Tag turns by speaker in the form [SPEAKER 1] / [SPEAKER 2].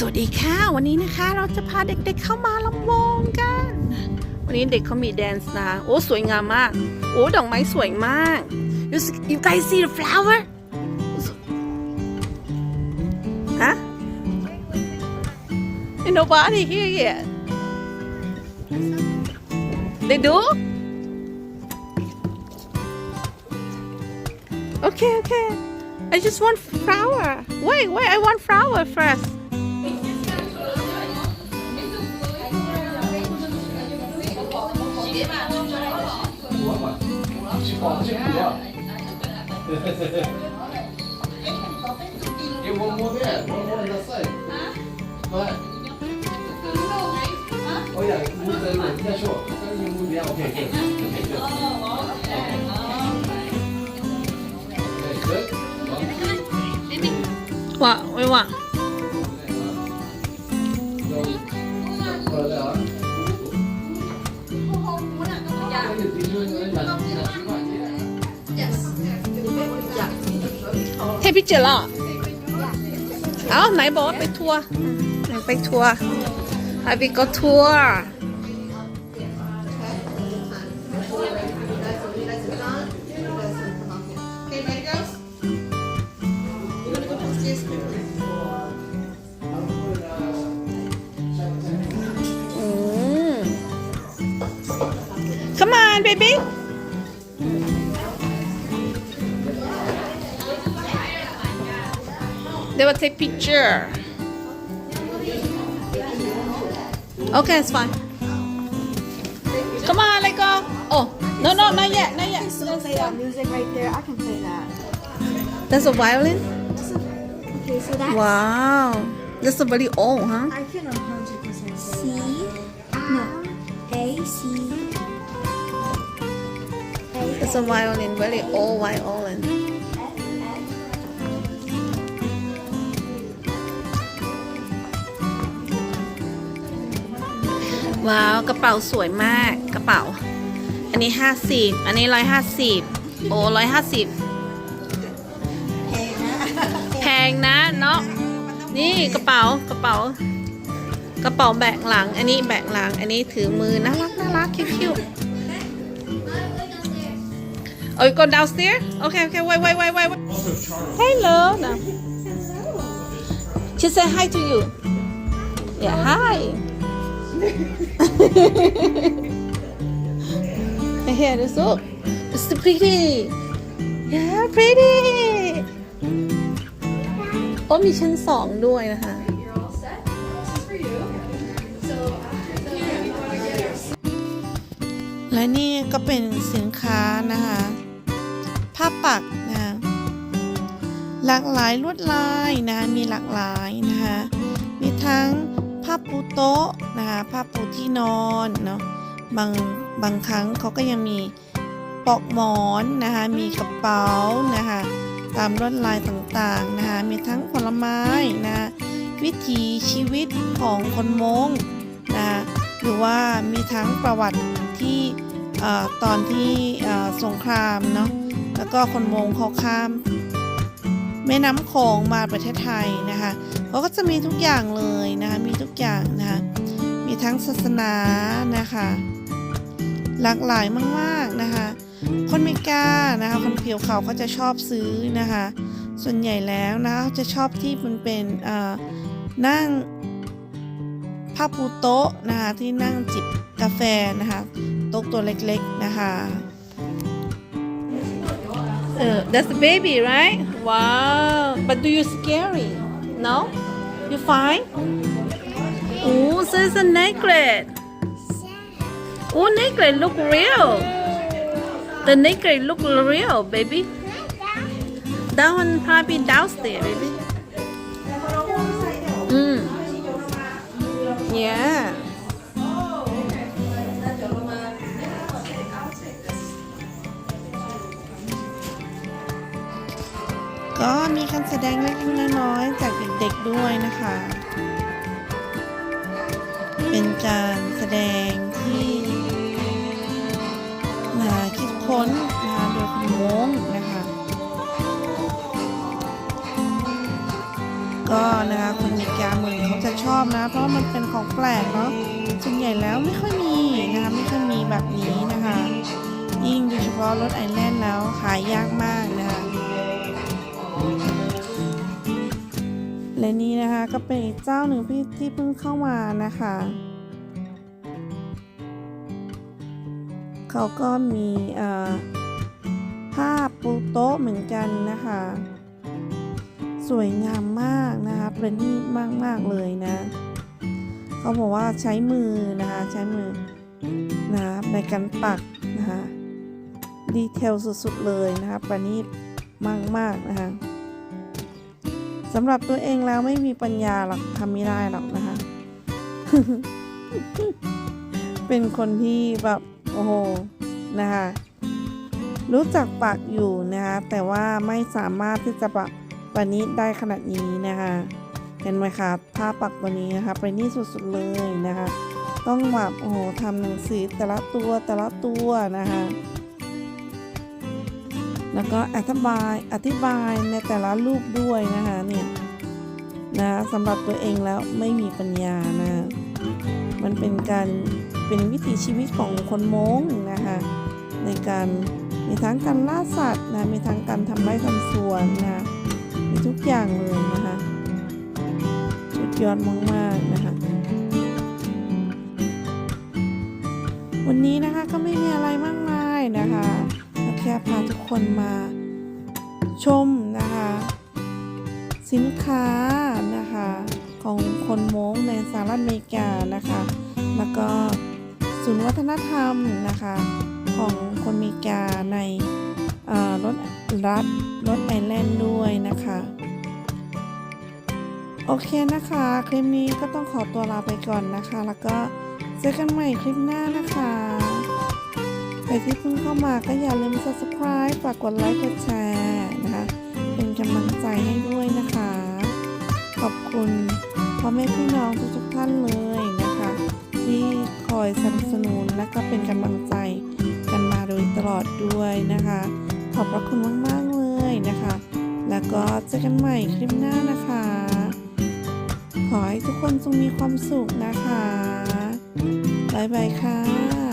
[SPEAKER 1] สวัสดีค่ะ วันนี้นะคะเราจะพาเด็กๆเข้ามาลำวงกัน วันนี้เด็กเขามีแดนซ์นะโอ้สวยงามมาก โอ้ดอกไม้สวยมาก you see- you guys see the flower ฮะ Ain't nobody here yet they do okay okay I just want flower wait wait I want flower first
[SPEAKER 2] Hey, one more there. One more on the side. Go ahead. Oh yeah, move the line. Yeah, sure. Then you move. Yeah, okay, good. Okay, good. Okay, good. What? Wait, what? No. Put it out.
[SPEAKER 1] ให้พี่เจอแล้วเอ้าไหนบอกว่าไปทัวร์ไหนไปทัวร์ให้พี่ก็ทัวร์
[SPEAKER 3] Okay, ready, girls? You're gonna go downstairs quickly.
[SPEAKER 1] อืม Come on baby They will take picture Okay it's fine Come on let go Oh no no not yet not yet
[SPEAKER 4] Don't play that music right there. I can play that.
[SPEAKER 1] That's a violin
[SPEAKER 4] Okay, so that's
[SPEAKER 1] Wow That's a very old huh
[SPEAKER 4] I can 100% C. No. A C.
[SPEAKER 1] It's a violin very old violin ว้าวกระเป๋าสวยมากกระเป๋า อันนี้ห้าสิบอันนี้ร้อยห้าสิบโอ้ร้อยห้าสิบแพงนะเนาะนี่กระเป๋ากระเป๋ากระเป๋าแบกหลัง อันนี้แบกหลัง อันนี้ถือมือน่ารักน่ารักคิ้วๆ Oh, you go downstairs? Okay, okay, wait, wait, wait, wait. wait. Hello. No. She said hi to you. Yeah, hi. Here, this look. It's so pretty. Yeah, pretty. โอ้มีชั้นสองด้วยนะคะ และนี่ก็เป็นสินค้านะคะ ผ้าปักนะหลากหลายลวดลายนะมีหลากหลายนะคะ มีทั้ง ผ้าปูโต๊ะนะคะผ้าปูที่นอนเนาะบางบางครั้งเขาก็ยังมีปลอกหมอนนะคะมีกระเป๋านะคะตามลวดลายต่างๆนะคะมีทั้งผลไม้นะคะวิถีชีวิตของคนมงนะคะหรือว่ามีทั้งประวัติที่อตอนที่สงครามเนาะแล้วก็คนมงเขาข้าม แม่น้ำโขงมาประเทศไทยนะคะเขาก็จะมีทุกอย่างเลยนะคะมีทุกอย่างนะคะมีทั้งศาสนานะคะหลากหลายมากๆนะคะ คนเมกานะคะคนผิวขาวเขาจะชอบซื้อนะคะ ส่วนใหญ่แล้วนะเขาจะชอบที่มันเป็นเอ่อนั่งผ้าปูโต๊ะนะคะที่นั่งจิบกาแฟนะคะโต๊ะตัวเล็กๆนะคะ Uh, that's the baby, right? Wow. But do you scary? No? You fine? Oh, so it's a necklace. Oh, necklace look real. The necklace look real, baby. That one probably downstairs, baby. ก็มีการแสดงเล็กๆน้อยๆจากเด็กๆด้วยนะคะ เป็นการแสดงที่มาคิดค้นนะคะโดยคุณมงนะคะ ก็นะคะคนมริกาเมืองเขาจะเพราะมันเป็นของแปลกเนาะส่วนใหญ่แล้วไม่ค่อยมีนะคะไม่ค่อยมีแบบนี้นะคะ ยิ่งโดยเฉพาะรถไอแลนด์แล้วขายยากมากนะคะ และนี่นะคะก็เป็นอีกเจ้าหนึ่งที่ที่เพิ่งเข้ามานะคะ เขาก็มีเอ่อผ้าปูโต๊ะเหมือนกันนะคะ สวยงามมากนะคะประณีตมากมากๆเลยนะ เขาบอกว่าใช้มือนะคะใช้มือนะคะในการปักนะคะดีเทลสุด ๆ เลยนะคะประณีตมาก ๆ นะคะ สำหรับตัวเองแล้วไม่มีปัญญาหรอกทำไม่ได้หรอกนะคะ เป็นคนที่แบบโอ้โหนะคะรู้จักปักอยู่นะคะแต่ว่าไม่สามารถที่จะปักประณีตได้ขนาดนี้นะคะเห็นไหมคะผ้าปักตัวนี้นะคะประณีตสุดๆเลยนะคะ ต้องแบบโอ้โหทำหนังสือแต่ละตัวแต่ละตัวนะคะ แล้วก็อธิบายอธิบายในแต่ละรูปด้วยนะคะเนี่ยนะสำหรับตัวเองแล้วไม่มีปัญญานะมันเป็นการเป็นวิถีชีวิตของคนมงนะคะในการมีทั้งการล่าสัตว์นะมีทั้งการทำไร่ทำสวนนะมีทุกอย่างเลยนะคะสุดยอดมากๆนะคะวันนี้นะคะก็ไม่มีอะไรมากมายนะคะ ก็แค่พาทุกคนมาชมนะคะ สินค้านะคะของคนโม้งในสหรัฐอเมริกานะคะ แล้วก็ศูนย์วัฒนธรรมนะคะของคนอเมริกาในอ่อรถรัฐรถไอแลนด์ด้วยนะคะ โอเคนะคะ คลิปนี้ก็ต้องขอตัวลาไปก่อนนะคะ แล้วก็เจอกันใหม่คลิปหน้านะคะ ใครที่เพิ่งเข้ามาก็อย่าลืม subscribe ฝากกดไลค์กดแชร์นะคะเป็นกำลังใจให้ด้วยนะคะ ขอบคุณพ่อแม่พี่น้องทุกๆท่านเลยนะคะ ที่คอยสนับสนุนและก็เป็นกำลังใจกันมาโดยตลอดด้วยนะคะ ขอบพระคุณมากๆเลยนะคะ แล้วก็เจอกันใหม่คลิปหน้านะคะ ขอให้ทุกคนจงมีความสุขนะคะบ๊ายบายค่ะ